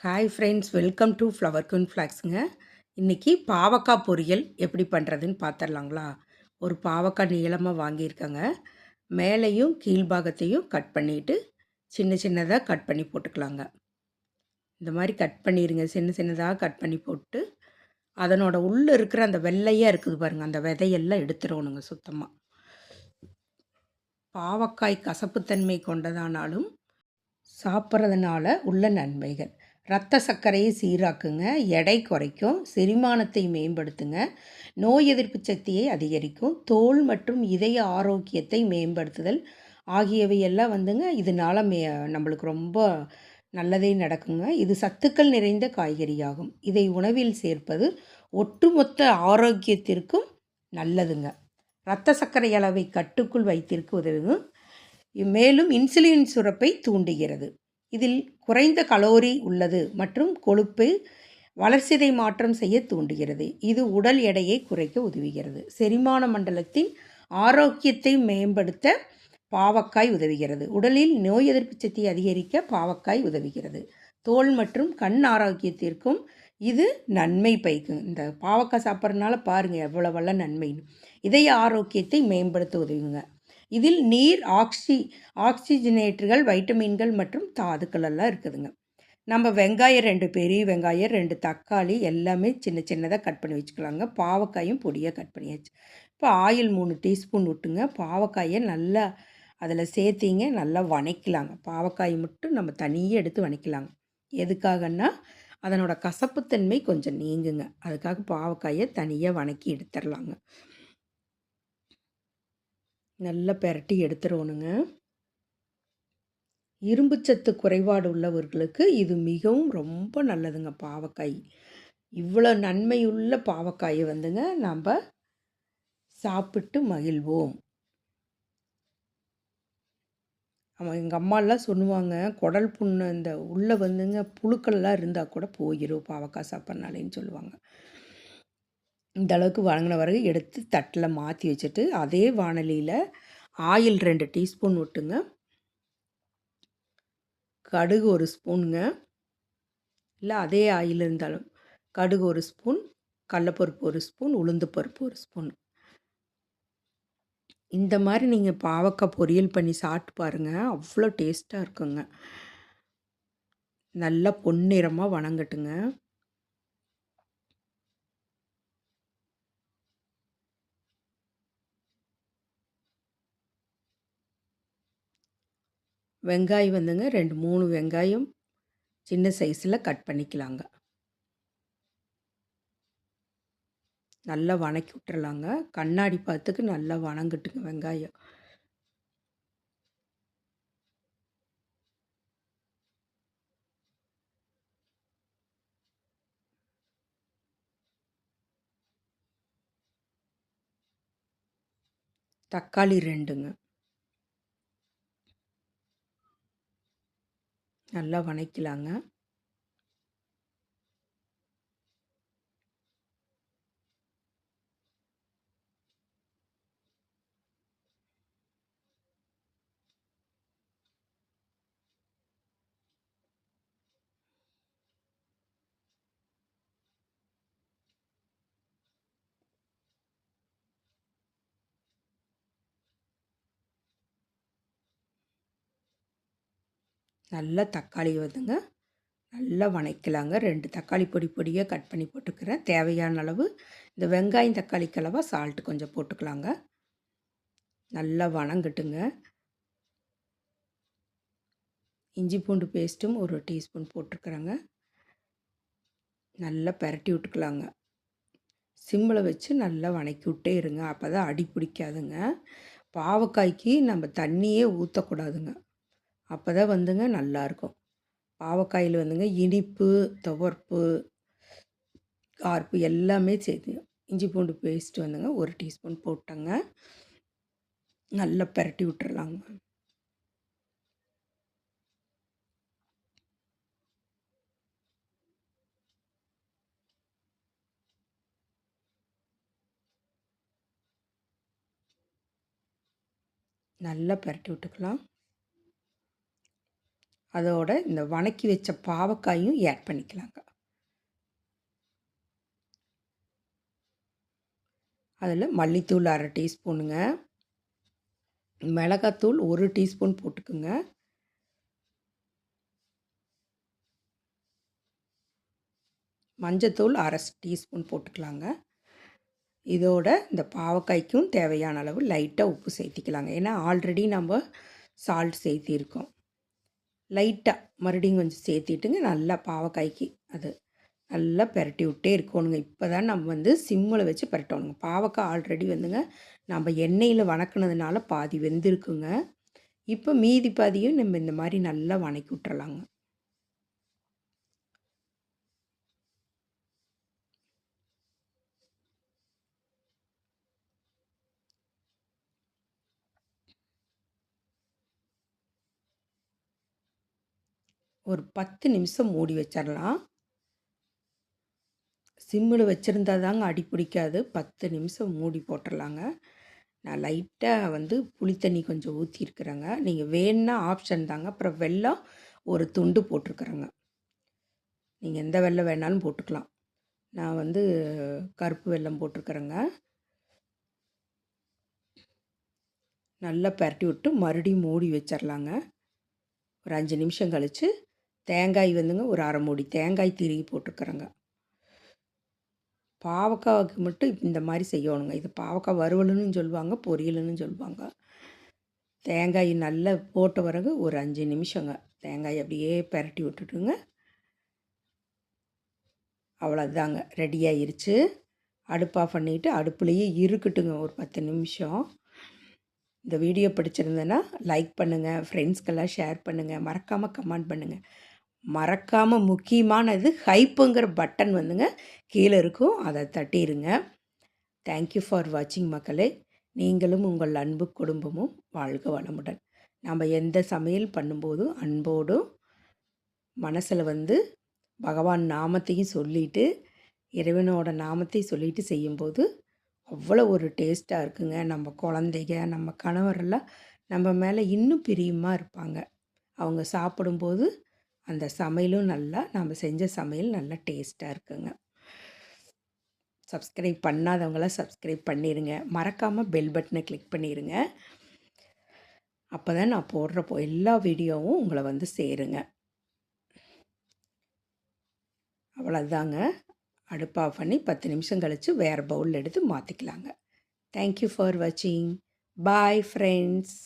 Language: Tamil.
Hi friends welcome to flower குன் ஃப்ளாக்ஸுங்க இன்றைக்கி பாவக்காய் பொரியல் எப்படி பண்ணுறதுன்னு பார்த்துடலாங்களா ஒரு பாவக்காய் நீளமாக வாங்கியிருக்கேங்க. மேலேயும் கீழ்பாகத்தையும் கட் பண்ணிவிட்டு சின்ன சின்னதாக கட் பண்ணி போட்டுக்கலாங்க. இந்த மாதிரி கட் பண்ணிடுங்க சின்ன சின்னதாக கட் பண்ணி போட்டு அதனோட உள்ளே இருக்கிற அந்த வெள்ளையாக இருக்குது பாருங்கள் அந்த விதையெல்லாம் எடுத்துடணுங்க சுத்தமாக பாவக்காய் கசப்புத்தன்மை கொண்டதானாலும் சாப்பிட்றதுனால உள்ள நன்மைகள். ரத்த சர்க்கரையை சீராக்குங்க. எடை குறைக்கும். செரிமானத்தை மேம்படுத்துங்க. நோய் எதிர்ப்பு சக்தியை அதிகரிக்கும். தோல் மற்றும் இதய ஆரோக்கியத்தை மேம்படுத்துதல் ஆகியவை எல்லாம் வந்துங்க இதனால் மே நம்மளுக்கு ரொம்ப நல்லதே நடக்குங்க. இது சத்துக்கள் நிறைந்த காய்கறியாகும். இதை உணவில் சேர்ப்பது ஒட்டுமொத்த ஆரோக்கியத்திற்கும் நல்லதுங்க. இரத்த சர்க்கரை அளவை கட்டுக்குள் வைத்திருக்க உதவுங்க மேலும் இன்சுலின் சுரப்பை தூண்டுகிறது. இதில் குறைந்த கலோரி உள்ளது மற்றும் கொழுப்பு வளர்சிதை மாற்றம் செய்ய தூண்டுகிறது. இது உடல் எடையை குறைக்க உதவுகிறது. செரிமான மண்டலத்தின் ஆரோக்கியத்தை மேம்படுத்த பாவக்காய் உதவுகிறது. உடலில் நோய் எதிர்ப்பு சக்தி அதிகரிக்க பாவக்காய் உதவுகிறது. தோல் மற்றும் கண் ஆரோக்கியத்திற்கும் இது நன்மை பைக்கும் இந்த பாவக்காய் சாப்பிட்றதுனால பாருங்கள் எவ்வளவெல்லாம் நன்மைன்னு. இதய ஆரோக்கியத்தை மேம்படுத்த உதவுங்க. இதில் நீர் ஆக்சி ஆக்சிஜனேட்டர்கள் வைட்டமின்கள் மற்றும் தாதுக்கள் எல்லாம் இருக்குதுங்க. நம்ம வெங்காயம் ரெண்டு பெரிய வெங்காயம் ரெண்டு தக்காளி எல்லாமே சின்ன சின்னதாக கட் பண்ணி வச்சுக்கலாங்க. பாவக்காயும் பொடியாக கட் பண்ணியாச்சு. இப்போ ஆயில் மூணு டீஸ்பூன் விட்டுங்க. பாவக்காயை நல்லா அதில் சேர்த்திங்க நல்லா வணக்கலாங்க. பாவக்காய் மட்டும் நம்ம தனியாக எடுத்து வணக்கலாங்க. எதுக்காகன்னா அதனோட கசப்புத்தன்மை கொஞ்சம் நீங்குங்க. அதுக்காக பாவக்காயை தனியாக வணக்கி எடுத்துடலாங்க. நல்லா பெரட்டி எடுத்துடணுங்க. இரும்புச்சத்து குறைபாடு உள்ளவர்களுக்கு இது மிகவும் ரொம்ப நல்லதுங்க பாவக்காய். இவ்வளோ நன்மையுள்ள பாவக்காயை வந்துங்க நாம் சாப்பிட்டு மகிழ்வோம். அவன் எங்கள் அம்மாலாம் சொல்லுவாங்க குடல் புண்ணு இந்த உள்ளே வந்துங்க புழுக்கள்லாம் இருந்தால் கூட போயிடும் பாவக்காய் சாப்பிட்றனாலேன்னு சொல்லுவாங்க. இந்த அளவுக்கு வழங்கின பிறகு எடுத்து தட்டில் மாற்றி வச்சுட்டு அதே வானலியில் ஆயில் ரெண்டு டீஸ்பூன் விட்டுங்க. கடுகு ஒரு ஸ்பூனுங்க. இல்லை அதே ஆயில் இருந்தாலும் கடுகு ஒரு ஸ்பூன் கடலப்பருப்பு ஒரு ஸ்பூன் உளுந்து பருப்பு ஒரு ஸ்பூன். இந்த மாதிரி நீங்கள் பாவக்காய் பொரியல் பண்ணி சாப்பிட்டு பாருங்கள் அவ்வளோ டேஸ்ட்டாக இருக்குங்க. நல்லா பொன்னிறமாக வணங்கட்டுங்க. வெங்காயம் வந்துங்க ரெண்டு மூணு வெங்காயம் சின்ன சைஸில் கட் பண்ணிக்கலாங்க. நல்லா வணக்கி விட்டுறலாங்க. கண்ணாடி பார்த்துக்கு நல்லா வணங்கட்டுங்க வெங்காயம். தக்காளி ரெண்டுங்க. நல்லா வணக்கிலாங்க. நல்லா தக்காளி வந்துங்க. நல்லா வணக்கலாங்க. ரெண்டு தக்காளி பொடி பொடியாக கட் பண்ணி போட்டுக்கிறேன். தேவையான அளவு இந்த வெங்காயம் தக்காளி கலவாக சால்ட்டு கொஞ்சம் போட்டுக்கலாங்க. நல்லா வணங்கட்டுங்க. இஞ்சி பூண்டு பேஸ்ட்டும் ஒரு டீஸ்பூன் போட்டுருக்குறேங்க நல்லா பரட்டி விட்டுக்கலாங்க. சிம்மில் வச்சு நல்லா வணக்கி விட்டே இருங்க. அப்போ தான் அடி பிடிக்காதுங்க. பாவக்காய்க்கு நம்ம தண்ணியே ஊற்றக்கூடாதுங்க அப்போ தான் வந்துங்க நல்லாயிருக்கும் பாவக்காயில் வந்துங்க இனிப்பு துவர்ப்பு கார்ப்பு எல்லாமே சேர்த்து இஞ்சி பூண்டு பேஸ்ட் வந்துங்க ஒரு டீஸ்பூன் போட்டங்க. நல்லா பரட்டி விட்டுறலாங்க நல்லா பரட்டி விட்டுக்கலாம். அதோட இந்த வணக்கி வச்ச பாவக்காயும் ஆட் பண்ணிக்கலாங்க. அதில் மல்லித்தூள் அரை டீஸ்பூனுங்க. மிளகாத்தூள் ஒரு டீஸ்பூன் போட்டுக்குங்க. மஞ்சத்தூள் அரை டீஸ்பூன் போட்டுக்கலாங்க. இதோட இந்த பாவக்காய்க்கும் தேவையான அளவு லைட்டாக உப்பு சேர்த்திக்கலாங்க. ஏன்னா ஆல்ரெடி நம்ம சால்ட் சேர்த்திருக்கோம். லைட்டாக மறுபடியும் கொஞ்சம் சேர்த்திட்டுங்க நல்லா பாவக்காய்க்கு அது நல்லா பெரட்டி விட்டே இருக்கணுங்க. இப்போ தான் நம்ம வந்து சிம்மில் வச்சு பெரட்டணுங்க. பாவக்காய் ஆல்ரெடி வந்துங்க நம்ம எண்ணெயில் வணக்கினதுனால பாதி வெந்திருக்குங்க. இப்போ மீதி பாதியும் நம்ம இந்த மாதிரி நல்லா வணக்கி விட்டுறலாங்க. ஒரு பத்து நிமிஷம் மூடி வச்சிடலாம் சிம்மில் வச்சுருந்தா தாங்க அடி பிடிக்காது. பத்து நிமிஷம் மூடி போட்டுடலாங்க நான் லைட்டாக வந்து புளி தண்ணி கொஞ்சம் ஊற்றிருக்குறேங்க நீங்கள் வேணுன்னா ஆப்ஷன் தாங்க. அப்புறம் வெள்ளம் ஒரு துண்டு போட்டிருக்குறேங்க. நீங்கள் எந்த வெள்ளம் வேணாலும் போட்டுக்கலாம். நான் வந்து கருப்பு வெல்லம் போட்டிருக்குறேங்க. நல்லா பரட்டி விட்டு மறுபடியும் மூடி வச்சிடலாங்க ஒரு அஞ்சு நிமிஷம் கழித்து தேங்காய் வந்துங்க ஒரு அரை மூடி தேங்காய் திருகி போட்டுருக்குறேங்க பாவக்காய்க்கு மட்டும் இந்த மாதிரி செய்யணுங்க. இது பாவக்காய் வறுவலுன்னு சொல்லுவாங்க பொரியலுன்னு சொல்லுவாங்க. தேங்காய் நல்லா போட்ட பிறகு ஒரு அஞ்சு நிமிஷங்க. தேங்காய் அப்படியே பரட்டி விட்டுட்டுங்க. அவ்வளோதாங்க ரெடி ஆயிருச்சு. அடுப்பு ஆஃப் பண்ணிவிட்டு அடுப்புலேயே இருக்கட்டுங்க ஒரு பத்து நிமிஷம். இந்த வீடியோ பிடிச்சிருந்தேன்னா லைக் பண்ணுங்கள் ஃப்ரெண்ட்ஸ்க்கெல்லாம் ஷேர் பண்ணுங்கள் மறக்காமல் கமெண்ட் பண்ணுங்கள் மறக்காமல் முக்கியமானது ஹைப்புங்கிற பட்டன் வந்துங்க. கீழே இருக்கும். அதை தட்டிடுங்க தேங்க்யூ ஃபார் வாட்சிங் மக்களே. நீங்களும் உங்கள் அன்பு குடும்பமும் வாழ்க வளமுடன். நம்ம எந்த சமையல் பண்ணும்போதும் அன்போடும் மனசில் வந்து பகவான் நாமத்தையும் சொல்லிவிட்டு இறைவனோட நாமத்தை சொல்லிட்டு செய்யும்போது அவ்வளோ ஒரு டேஸ்ட்டாக இருக்குங்க. நம்ம குழந்தைங்க நம்ம கணவரெல்லாம் நம்ம மேலே இன்னும் பிரியமாக இருப்பாங்க. அவங்க சாப்பிடும்போது அந்த சமையலும் நல்லா நம்ம செஞ்ச சமையல் நல்லா டேஸ்ட்டாக இருக்குங்க. சப்ஸ்கிரைப் பண்ணாதவங்களாம் சப்ஸ்கிரைப் பண்ணிடுங்க மறக்காமல் பெல் பட்டனை கிளிக் பண்ணிடுங்க அப்போ தான் நான் போடுறப்போ எல்லா வீடியோவும் உங்களை வந்து சேருங்க. அவ்வளோதாங்க அடுப்பு ஆஃப் பண்ணி பத்து நிமிஷம் கழித்து வேறு பவுலில் எடுத்து மாற்றிக்கலாங்க தேங்க்யூ ஃபார் வாட்சிங் பாய் ஃப்ரெண்ட்ஸ்